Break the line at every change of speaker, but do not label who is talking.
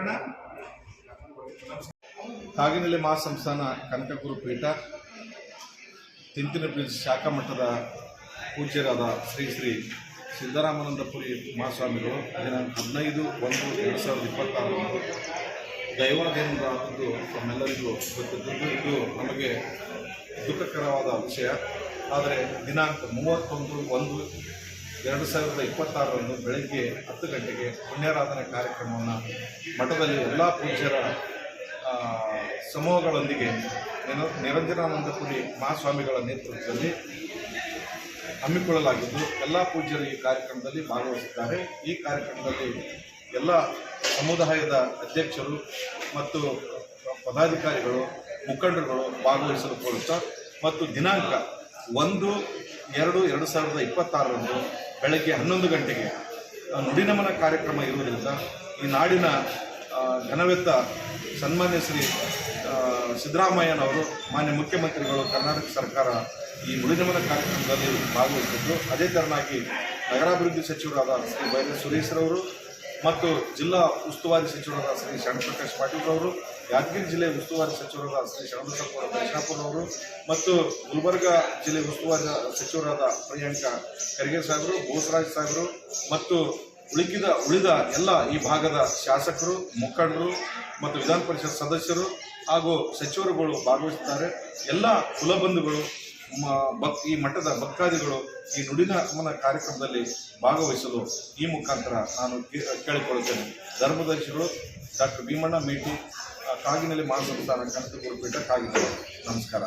ಕಾಗಿನಲ್ಲಿ ಕಾಗಿನೆಲೆ ಮಹಾಸಂಸ್ಥಾನ ಕನಕಪುರ ಪೀಠ ತಿಂತಿನ ಪೀಠ ಶಾಖಾ ಮಠದ ಪೂಜ್ಯರಾದ ಶ್ರೀ ಶ್ರೀ ಸಿದ್ದರಾಮಾನಂದಪುರಿ ಮಹಾಸ್ವಾಮಿಗಳು ದಿನಾಂಕ ಹದಿನೈದು ಒಂದು ಎರಡು ಸಾವಿರದ ಇಪ್ಪತ್ತಾರರಂದು ದೈವಾಧೀನದ ಆದದ್ದು ನಮ್ಮೆಲ್ಲರಿಗೂ ಗೊತ್ತಿದ್ದದ್ದು. ಇದು ನಮಗೆ ದುಃಖಕರವಾದ ವಿಷಯ. ಆದರೆ ದಿನಾಂಕ ಮೂವತ್ತೊಂದು ಒಂದು ಎರಡು ಸಾವಿರದ ಇಪ್ಪತ್ತಾರರಂದು ಬೆಳಗ್ಗೆ ಹತ್ತು ಗಂಟೆಗೆ ಪುಣ್ಯಾರಾಧನೆ ಕಾರ್ಯಕ್ರಮವನ್ನು ಮಠದಲ್ಲಿ ಎಲ್ಲ ಪೂಜ್ಯರ ಸಮೂಹಗಳೊಂದಿಗೆ ನಿರ- ನಿರಂಜನಾನಂದಪುರಿ ಮಹಾಸ್ವಾಮಿಗಳ ನೇತೃತ್ವದಲ್ಲಿ ಹಮ್ಮಿಕೊಳ್ಳಲಾಗಿದ್ದು, ಎಲ್ಲ ಪೂಜ್ಯರು ಈ ಕಾರ್ಯಕ್ರಮದಲ್ಲಿ ಭಾಗವಹಿಸಿದ್ದಾರೆ. ಈ ಕಾರ್ಯಕ್ರಮದಲ್ಲಿ ಎಲ್ಲ ಸಮುದಾಯದ ಅಧ್ಯಕ್ಷರು ಮತ್ತು ಪದಾಧಿಕಾರಿಗಳು, ಮುಖಂಡರುಗಳು ಭಾಗವಹಿಸಲು ಕೋರುತ್ತಾ ಮತ್ತು ದಿನಾಂಕ ಒಂದು ಎರಡು ಎರಡು ಸಾವಿರದ ಇಪ್ಪತ್ತಾರರಂದು ಬೆಳಗ್ಗೆ ಹನ್ನೊಂದು ಗಂಟೆಗೆ ನುಡಿನಮನ ಕಾರ್ಯಕ್ರಮ ಇರುವುದರಿಂದ ಈ ನಾಡಿನ ಘನವೆತ್ತ ಸನ್ಮಾನ್ಯ ಶ್ರೀ ಸಿದ್ದರಾಮಯ್ಯನವರು, ಮಾನ್ಯ ಮುಖ್ಯಮಂತ್ರಿಗಳು, ಕರ್ನಾಟಕ ಸರ್ಕಾರ ಈ ನುಡಿನಮನ ಕಾರ್ಯಕ್ರಮದಲ್ಲಿ ಭಾಗವಹಿಸಿದ್ದು. ಅದೇ ತೆರನಾಗಿ ನಗರಾಭಿವೃದ್ಧಿ ಸಚಿವರಾದ ಶ್ರೀ ಬೈರ ಸುರೇಶ್ರವರು ಮತ್ತು ಜಿಲ್ಲಾ ಉಸ್ತುವಾರಿ ಸಚಿವರಾದ ಶ್ರೀ ಶರಣಪ್ರಕಾಶ್ ಪಾಟೀಲ್ ಅವರು ಯಾದಗಿರಿ ಜಿಲ್ಲೆ ಉಸ್ತುವಾರಿ ಸಚಿವರಾದ ಶ್ರೀ ಶರಣಪ್ಪ ಕೃಷ್ಣಪ್ಪನವರು ಮತ್ತು ಗುಲ್ಬರ್ಗ ಜಿಲ್ಲೆ ಉಸ್ತುವಾರಿ ಸಚಿವರಾದ ಪ್ರಿಯಾಂಕ ಖರ್ಗೆ ಸಾಹೇಬರು, ಬೋಸರಾಜ್ ಸಾಹೇಬರು ಮತ್ತು ಉಳಿಕಿದ, ಉಳಿದ ಎಲ್ಲ ಈ ಭಾಗದ ಶಾಸಕರು, ಮುಖಂಡರು ಮತ್ತು ವಿಧಾನ ಪರಿಷತ್ ಸದಸ್ಯರು ಹಾಗೂ ಸಚಿವರುಗಳು ಭಾಗವಹಿಸುತ್ತಾರೆ. ಎಲ್ಲ ಕುಲಬಂಧುಗಳು ಭಕ್, ಈ ಮಠದ ಭಕ್ತಾದಿಗಳು ಈ ನುಡಿನ ಗಮನ ಕಾರ್ಯಕ್ರಮದಲ್ಲಿ ಭಾಗವಹಿಸಲು ಈ ಮುಖಾಂತರ ನಾನು ಕೇಳಿಕೊಳ್ಳುತ್ತೇನೆ. ಧರ್ಮದರ್ಶಿಗಳು ಡಾಕ್ಟರ್ ಭೀಮಣ್ಣ ಮೇಟಿ ಆ, ಕಾಗಿನೆಲೆ ಕಾಗಿನ ನಮಸ್ಕಾರ.